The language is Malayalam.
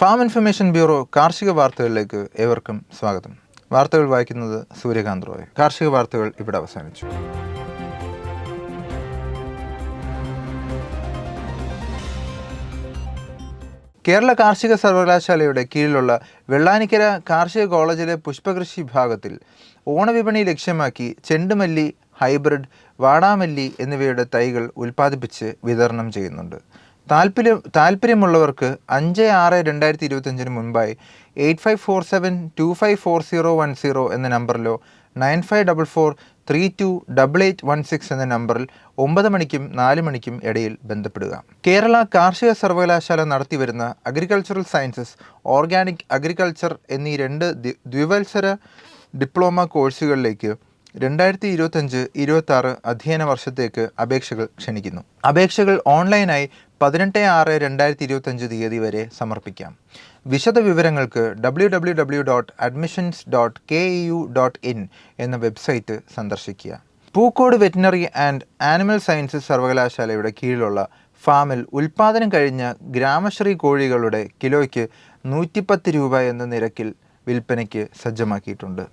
ഫാം ഇൻഫർമേഷൻ ബ്യൂറോ കാർഷിക വാർത്തകളിലേക്ക് ഏവർക്കും സ്വാഗതം. വാർത്തകൾ വായിക്കുന്നത് സൂര്യകാന്ത് റോയ്. കാർഷിക വാർത്തകൾ ഇവിടെ അവസാനിച്ചു. കേരള കാർഷിക സർവകലാശാലയുടെ കീഴിലുള്ള വെള്ളാനിക്കര കാർഷിക കോളേജിലെ പുഷ്പകൃഷി വിഭാഗത്തിൽ ഓണവിപണി ലക്ഷ്യമാക്കി ചെണ്ടുമല്ലി ഹൈബ്രിഡ് വാടാമല്ലി എന്നിവയുടെ തൈകൾ ഉൽപ്പാദിപ്പിച്ച് വിതരണം ചെയ്യുന്നുണ്ട്. താല്പര്യം താല്പര്യമുള്ളവർക്ക് അഞ്ച് ആറ് രണ്ടായിരത്തി ഇരുപത്തഞ്ചിന് മുൻപായി eight five four seven two five four zero one zero എന്ന നമ്പറിലോ nine five double four three two double eight one six എന്ന നമ്പറിൽ ഒമ്പത് മണിക്കും നാല് മണിക്കും ഇടയിൽ ബന്ധപ്പെടുക. കേരള കാർഷിക സർവകലാശാല നടത്തിവരുന്ന അഗ്രികൾച്ചറൽ സയൻസസ് ഓർഗാനിക് അഗ്രികൾച്ചർ എന്നീ രണ്ട് ദ്വിവത്സര ഡിപ്ലോമ കോഴ്സുകളിലേക്ക് രണ്ടായിരത്തി ഇരുപത്തഞ്ച് ഇരുപത്തി അധ്യയന വർഷത്തേക്ക് അപേക്ഷകൾ ക്ഷണിക്കുന്നു. അപേക്ഷകൾ ഓൺലൈനായി പതിനെട്ട് ആറ് രണ്ടായിരത്തി ഇരുപത്തഞ്ച് തീയതി വരെ സമർപ്പിക്കാം. വിശദ വിവരങ്ങൾക്ക് W W W dot admissions dot K U dot in എന്ന വെബ്സൈറ്റ് സന്ദർശിക്കുക. Pookode veterinary and animal sciences സർവകലാശാലയുടെ കീഴിലുള്ള ഫാമിൽ ഉൽപ്പാദനം കഴിഞ്ഞ ഗ്രാമശ്രീ കോഴികളുടെ കിലോയ്ക്ക് നൂറ്റിപ്പത്ത് രൂപ എന്ന നിരക്കിൽ വിൽപ്പനയ്ക്ക് സജ്ജമാക്കിയിട്ടുണ്ട്.